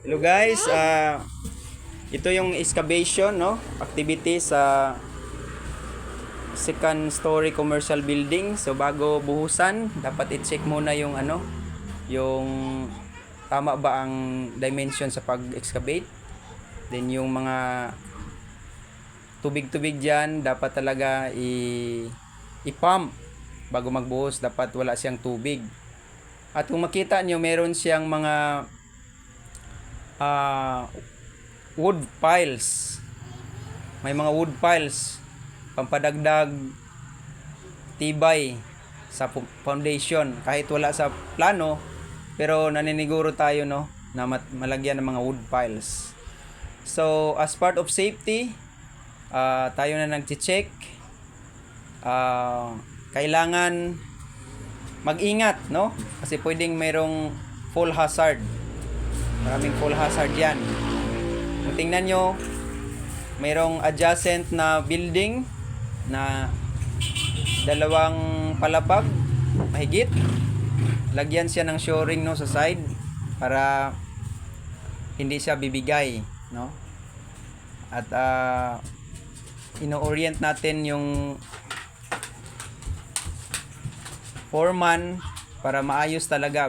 Hello guys, ah ito yung excavation no, activity sa second story commercial building. So bago buhusan, dapat i-check muna yung ano, yung tama ba ang dimension sa pag-excavate. Then yung mga tubig-tubig diyan dapat talaga i i-pump bago magbuhos, dapat wala siyang tubig. At kung makita nyo, meron siyang mga ah, wood piles. May mga wood piles pampadagdag tibay sa foundation kahit wala sa plano pero naniniguro tayo no na malagyan ng mga wood piles. So as part of safety, ah, tayo na nagche-check. Ah, kailangan mag-ingat, no? Kasi pwedeng mayroong full hazard. Maraming full hazard yan. Kung tingnan nyo, mayroong adjacent na building na dalawang palapag, mahigit. Lagyan siya ng shoring no sa side para hindi siya bibigay, no? At ah, ino-orient natin yung foreman para maayos talaga